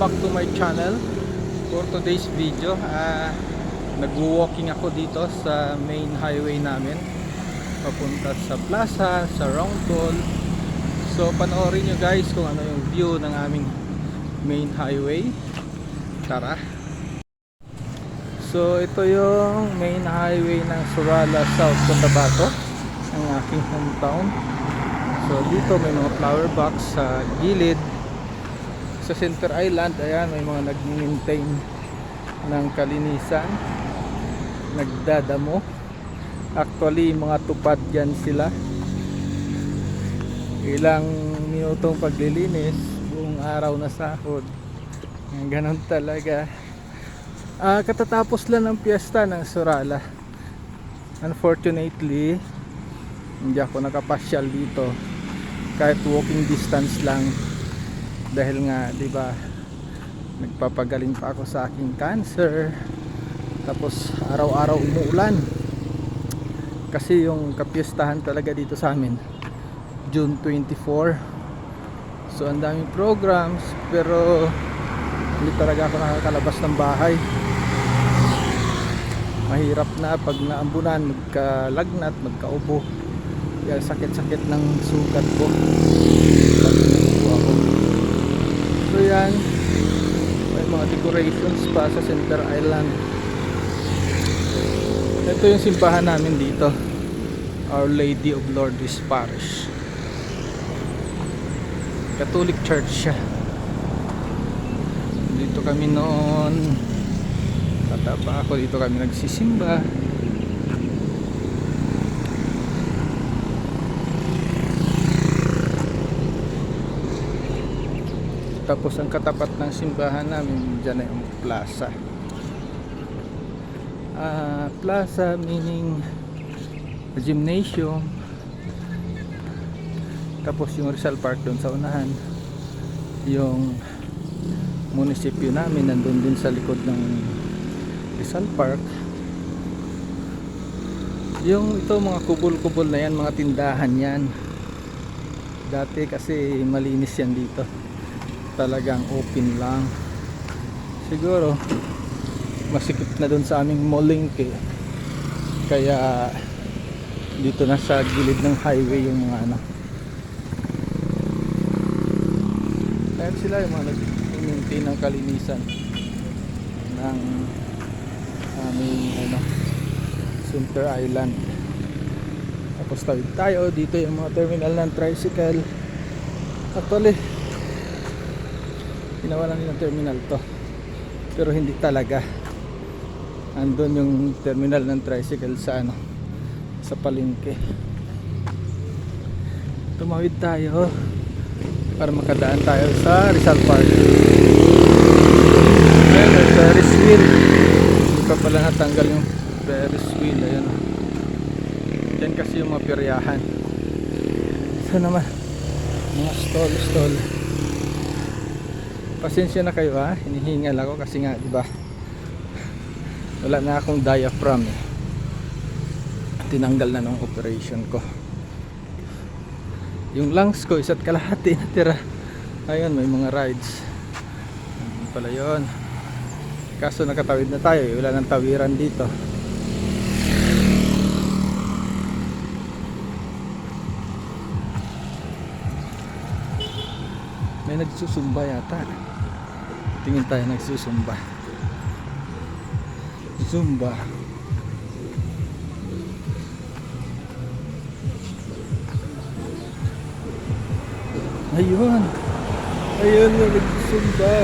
back to my channel for today's video. Uh, nag-walking ako dito sa main highway namin. Papunta sa plaza, sa round toll so panoorin nyo guys kung ano yung view ng aming main highway. Tara. So ito yung main highway ng Surala South Cotabato ang aking hometown. So dito may mga flower box sa gilid sa Center Island. Ayan may mga nag-maintain ng kalinisan. Nagdadamo. Actually mga tupad dyan sila. Ilang minutong paglilinis buong araw na sahod. Ganon talaga. Ah, katatapos lang ng piyesta ng Surala unfortunately hindi ako nakapasyal dito. Kahit walking distance lang dahil nga 'di ba nagpapagaling pa ako sa aking cancer. Tapos araw-araw umuulan. Kasi yung kapiestahan talaga dito sa amin June 24 so ang daming programs pero hindi talaga ako nakakalabas ng bahay. Mahirap na pag naambunan magkalagnat, magkaubo. Kaya sakit-sakit ng sugat ko pag nagpo ako so yan may mga decorations pa sa Center Island. Ito yung simbahan namin dito. Our Lady of Lourdes Parish. Catholic Church siya. Dito kami noon. Tataba ako. Dito kami nagsisimba. Tapos ang katapat ng simbahan namin dyan ay ang plaza. Ah, plaza meaning gymnasium. Tapos yung Rizal Park doon sa unahan. Yung munisipyo namin nandun din sa likod ng Rizal Park yung ito mga kubol-kubol na yan mga tindahan yan dati kasi malinis yan dito talagang open lang. Siguro masikip na dun sa aming molingke kaya dito na sa gilid ng highway yung mga ano. Ayan sila yung mga nag-maintain ng kalinisan ng aming ano Center Island. Tapos tawid tayo dito yung mga terminal ng tricycle. Actually ginawa lang yung terminal to. Pero hindi talaga. Andun yung terminal ng tricycle sa ano sa palengke. Tumawid tayo para makadaan tayo sa Rizal Park. Ayan, may Ferris wheel. Hindi pa pala natanggal yung Ferris wheel ayan. Yan kasi yung mga peryahan ito naman. Mga stall stall pasensya na kayo ha? Hinihingal ako kasi nga diba wala na akong diaphragm eh. tinanggal na ng operation ko. Yung lungs ko isa't kalahati natira ayun may mga rides. Ayun pala yun. Kaso nakatawid na tayo eh. wala nang tawiran dito may nagsusumba yata. Tingin tayo nagsusumba. Zumba. Ayun. Ayun may nagsusumba.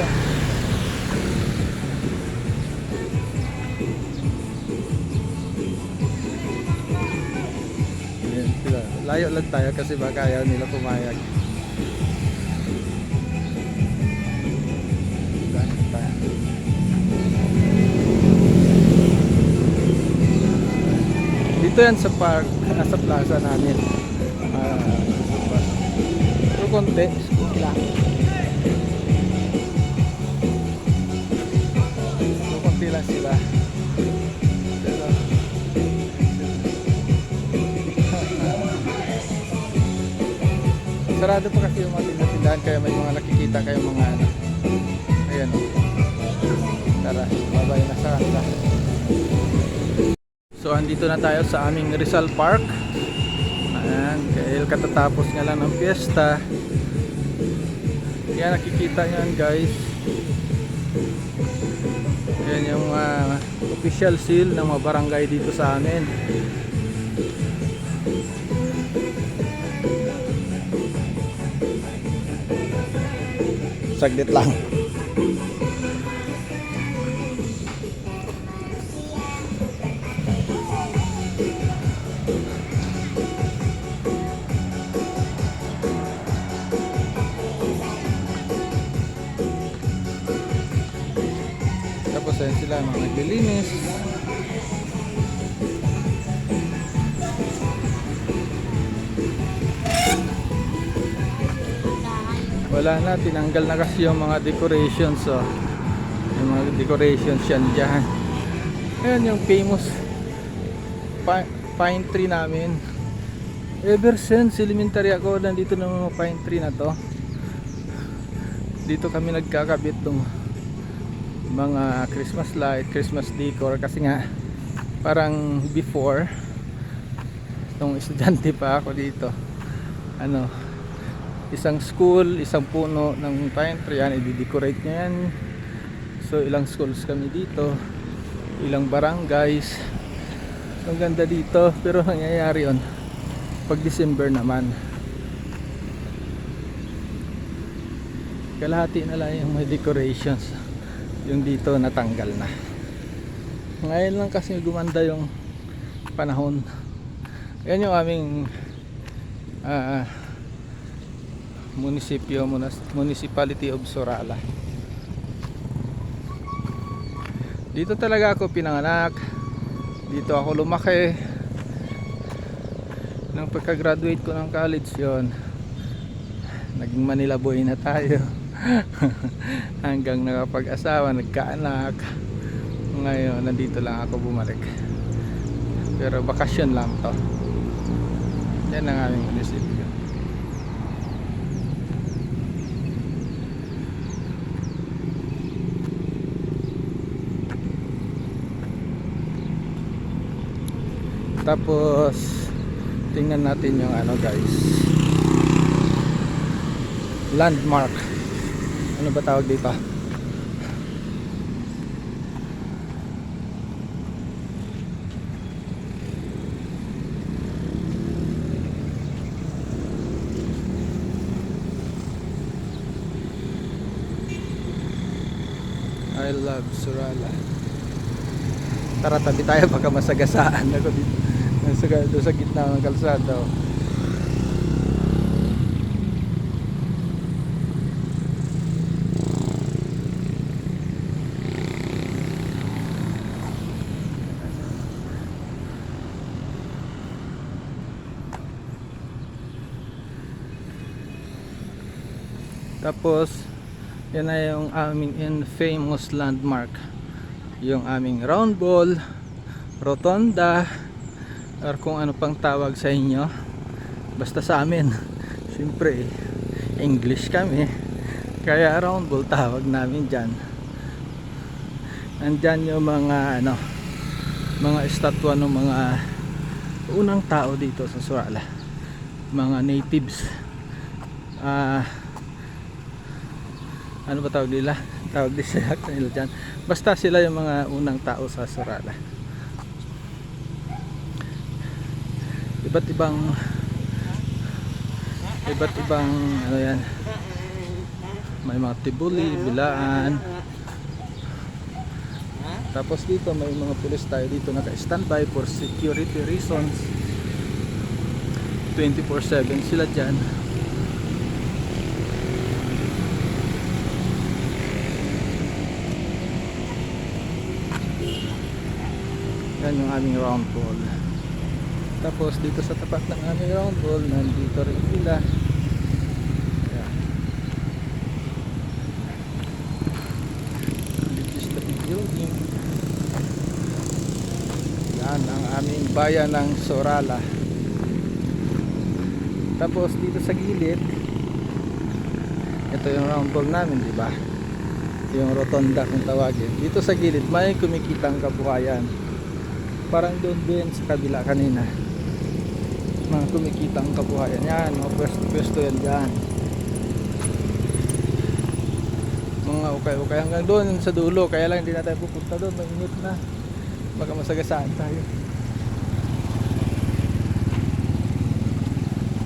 Layo lang tayo kasi baka ayaw nila pumayag. Dito yan sa park, ah, sa plaza namin. Ah, Zumba. Pero konti, lang. Pero konti lang sila. Sarado pa kasi yung mga tindahan kaya may mga nakikita kayo mga ano. Ayan. Tara, babay na sa kanila. So andito na tayo sa aming Rizal Park. Ayan, dahil katatapos nga lang ng fiesta. Yan nakikita nyo guys. Yan yung ah, official seal ng mga barangay dito sa amin. Saglit lang. Sila mga naglilinis. Wala na, tinanggal na kasi yung mga decorations oh. Yung mga decorations yan dyan. Ayan yung famous pi- pine tree namin. Ever since elementary ako, nandito na mga pine tree na to. Dito kami nagkakabit ng mga Christmas light, Christmas decor. Kasi nga parang before nung estudyante pa ako dito ano isang school, isang puno ng pine tree yan, i-decorate nyo yan. So ilang schools kami dito ilang barangays. So, ang ganda dito pero nangyayari yon pag December naman. Kalahati na lang yung may decorations yung dito natanggal na. Ngayon lang kasi gumanda yung panahon. Yan yung aming ah munisipyo municipality of Sorala. Dito talaga ako pinanganak. Dito ako lumaki. Nang pagka-graduate ko ng college yon naging Manila boy na tayo hanggang nakapag-asawa nagkaanak. Ngayon nandito lang ako bumalik. Pero bakasyon lang to. Yan ang aming munisipyo. Tapos tingnan natin yung ano guys. Landmark ano ba tawag dito? I love Surala. Tara tabi tayo baka masagasaan ako dito. Nasa, sa gitna ng kalsada oh. Tapos, yan na yung aming infamous landmark. Yung aming round ball, rotonda, or kung ano pang tawag sa inyo. Basta sa amin, siyempre, English kami. Kaya round ball tawag namin dyan. Nandyan yung mga, ano, mga estatwa ng mga unang tao dito sa Surala. Mga natives. Ah, ano ba tawag nila? Tawag din sila nila dyan. Basta sila yung mga unang tao sa Sorala. Iba't ibang iba't ibang ano yan may mga tibuli, bilaan tapos dito may mga pulis tayo dito naka-standby for security reasons 24-7 sila dyan yan yung aming round ball. Tapos dito sa tapat ng aming round ball nandito rin sila. Yan this is the building. Yan ang aming bayan ng Sorala. Tapos dito sa gilid ito yung round ball namin di ba? Yung rotonda kung tawagin. Dito sa gilid may kumikitang kabuhayan parang doon din sa kabila kanina. Mga kumikitang kabuhayan. Yan mga pwesto pwesto yan dyan. Mga ukay-ukay. Hanggang doon sa dulo. Kaya lang hindi na tayo pupunta doon. Mainit na. Baka masagasaan tayo.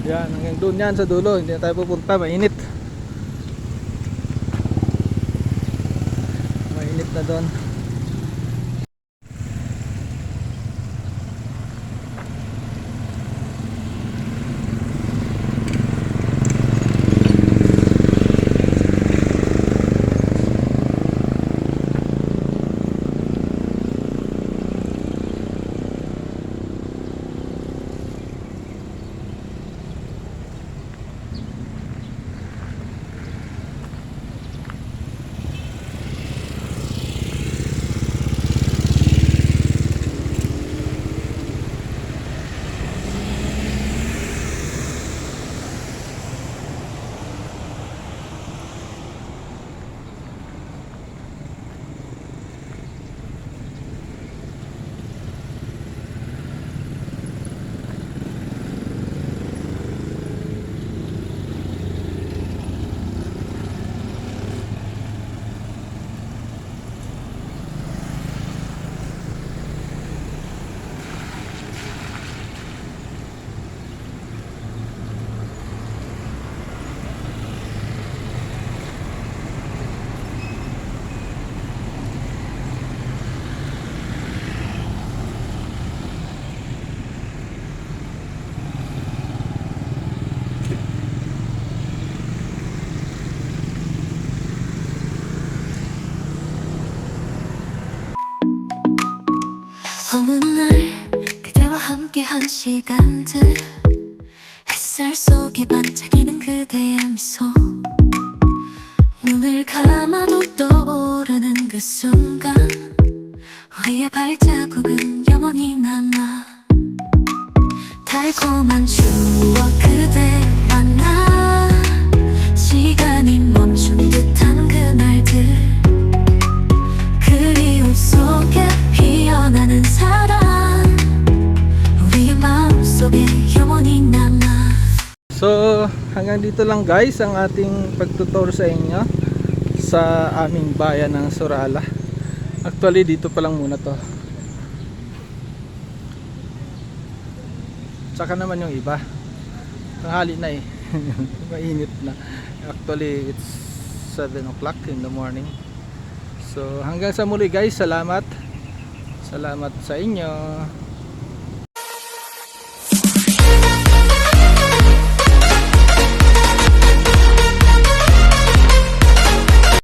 Yan hanggang doon yan sa dulo. Hindi na tayo pupunta. Mainit. Mainit na doon 어느 날 그대와 함께 한 시간들 햇살 속에 반짝이는 그대의 미소 눈을 감아도 떠오르는 그 순간 우리의 발자국은 영원히 남아 달콤한 추억 dito lang guys ang ating pagtutur sa inyo sa aming bayan ng Surala. Actually, dito pa lang muna to. Tsaka naman yung iba. Tanghali na eh. Mainit na. Actually, it's 7 o'clock in the morning. So, hanggang sa muli guys. Salamat. Salamat sa inyo.